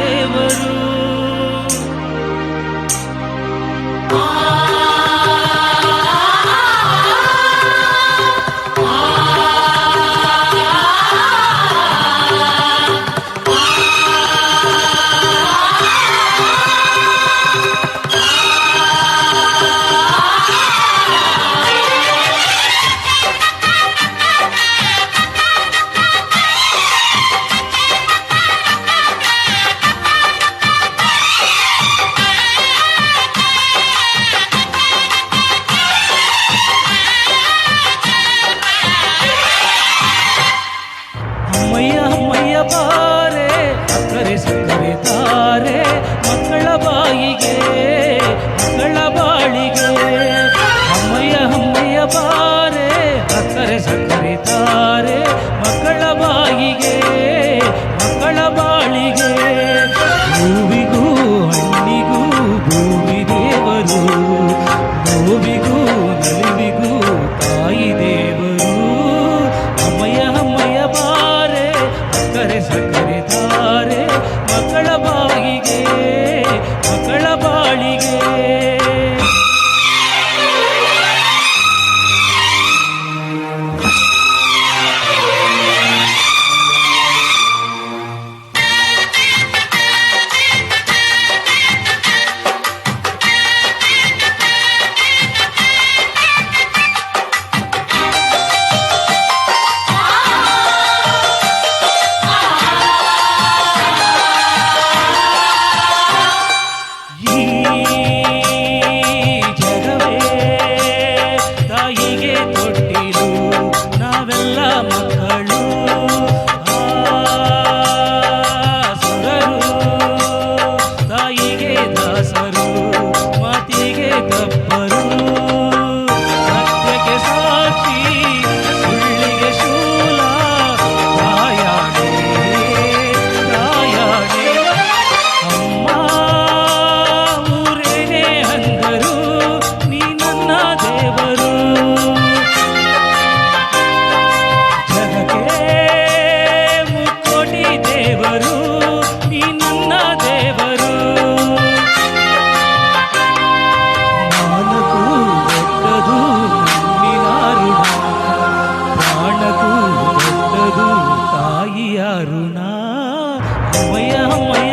they. ಬಾಯಿಗೆ ಮಗಳ ಬಾಳಿಗೆ.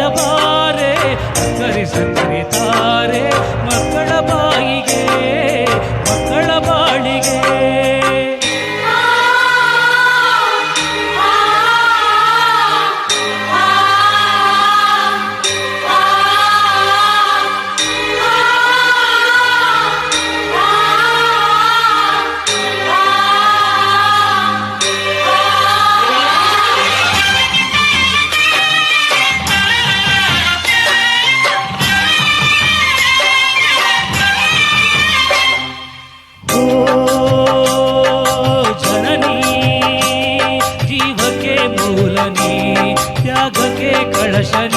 ಬಾರೆ ಕರಿಸು ಕರಿತಾರೆ ಮಕ್ಕಳ ಬಾಯಿಗೆ ಮಕ್ಕಳ ಬಾಳಿಗೆ. दर्शन